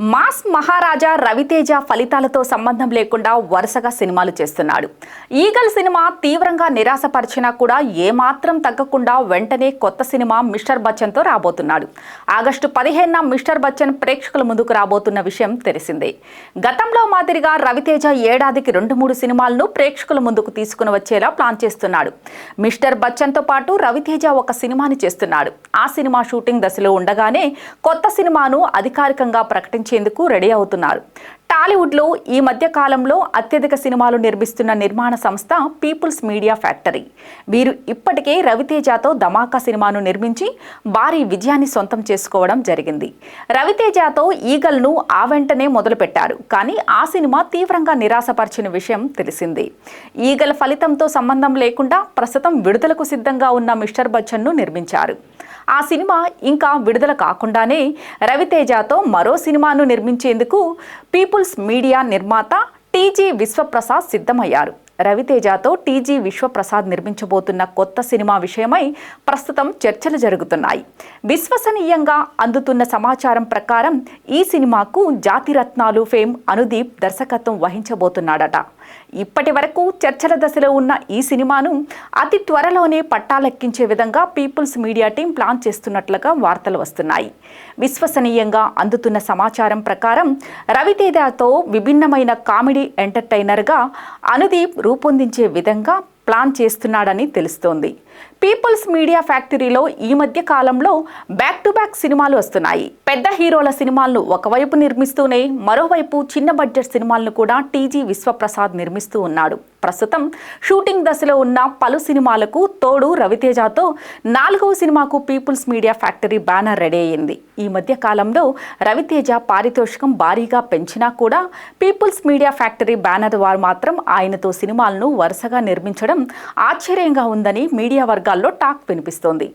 Mass మహారాజా రవితేజ ఫలితాలతో సంబంధం లేకుండా వరుసగా సినిమాలు చేస్తున్నాడు. ఈగల్ సినిమా తీవ్రంగా నిరాశపరిచినా కూడా ఏమాత్రం తగ్గకుండా వెంటనే కొత్త సినిమా మిస్టర్ బచ్చన్తో రాబోతున్నాడు. ఆగస్టు పదిహేనున మిస్టర్ బచ్చన్ ప్రేక్షకుల ముందుకు రాబోతున్న విషయం తెలిసిందే. గతంలో మాదిరిగా రవితేజ ఏడాదికి రెండు మూడు సినిమాలను ప్రేక్షకుల ముందుకు తీసుకుని వచ్చేలా ప్లాన్ చేస్తున్నాడు. మిస్టర్ బచ్చన్తో పాటు రవితేజ ఒక సినిమాని చేస్తున్నాడు. ఆ సినిమా షూటింగ్ దశలో ఉండగానే కొత్త సినిమాను అధికారికంగా నిర్మించేందుకు రెడీ అవుతున్నారు. టాలీవుడ్లో ఈ మధ్య కాలంలో అత్యధిక సినిమాలు నిర్మిస్తున్న నిర్మాణ సంస్థ పీపుల్స్ మీడియా ఫ్యాక్టరీ. వీరు ఇప్పటికే రవితేజతో ధమాకా సినిమాను నిర్మించి భారీ విజయాన్ని సొంతం చేసుకోవడం జరిగింది. రవితేజతో ఈగల్ను ఆ వెంటనే మొదలుపెట్టారు. కానీ ఆ సినిమా తీవ్రంగా నిరాశపరిచిన విషయం తెలిసింది. ఈగల్ ఫలితంతో సంబంధం లేకుండా ప్రస్తుతం విడుదలకు సిద్ధంగా ఉన్న మిస్టర్ బచ్చన్ను నిర్మించారు. ఆ సినిమా ఇంకా విడుదల కాకుండానే రవితేజతో మరో సినిమాను నిర్మించేందుకు పీపుల్స్ మీడియా నిర్మాత టీజీ విశ్వప్రసాద్ సిద్ధమయ్యారు. రవితేజతో టీజీ విశ్వప్రసాద్ నిర్మించబోతున్న కొత్త సినిమా విషయమై ప్రస్తుతం చర్చలు జరుగుతున్నాయి. విశ్వసనీయంగా అందుతున్న సమాచారం ప్రకారం ఈ సినిమాకు జాతిరత్నాలు ఫేమ్ అనుదీప్ దర్శకత్వం వహించబోతున్నాడట. ఇప్పటి వరకు చర్చల దశలో ఉన్న ఈ సినిమాను అతి త్వరలోనే పట్టాలెక్కించే విధంగా పీపుల్స్ మీడియా టీం ప్లాన్ చేస్తున్నట్లుగా వార్తలు వస్తున్నాయి. విశ్వసనీయంగా అందుతున్న సమాచారం ప్రకారం రవితేజతో విభిన్నమైన కామెడీ ఎంటర్టైనర్గా అనుదీప్ రూపొందించే విధంగా ప్లాన్ చేస్తున్నాడని తెలుస్తోంది. పీపుల్స్ మీడియా ఫ్యాక్టరీలో ఈ మధ్య కాలంలో బ్యాక్ టు బ్యాక్ సినిమాలు వస్తున్నాయి. పెద్ద హీరోల సినిమాలను ఒకవైపు నిర్మిస్తూనే మరోవైపు చిన్న బడ్జెట్ సినిమాలను కూడా టీజీ విశ్వప్రసాద్ నిర్మిస్తూ ఉన్నాడు. ప్రస్తుతం షూటింగ్ దశలో ఉన్న పలు సినిమాలకు తోడు రవితేజతో నాలుగవ సినిమాకు People's Media Factory banner ready అయింది ఈ మధ్య కాలంలో రవితేజ పారితోషికం భారీగా పెంచినా కూడా పీపుల్స్ మీడియా ఫ్యాక్టరీ బ్యానర్ వారు మాత్రం ఆయనతో సినిమాలను వరుసగా నిర్మించడం ఆశ్చర్యంగా ఉందని మీడియా వర్గాల్లో టాక్ వినిపిస్తోంది.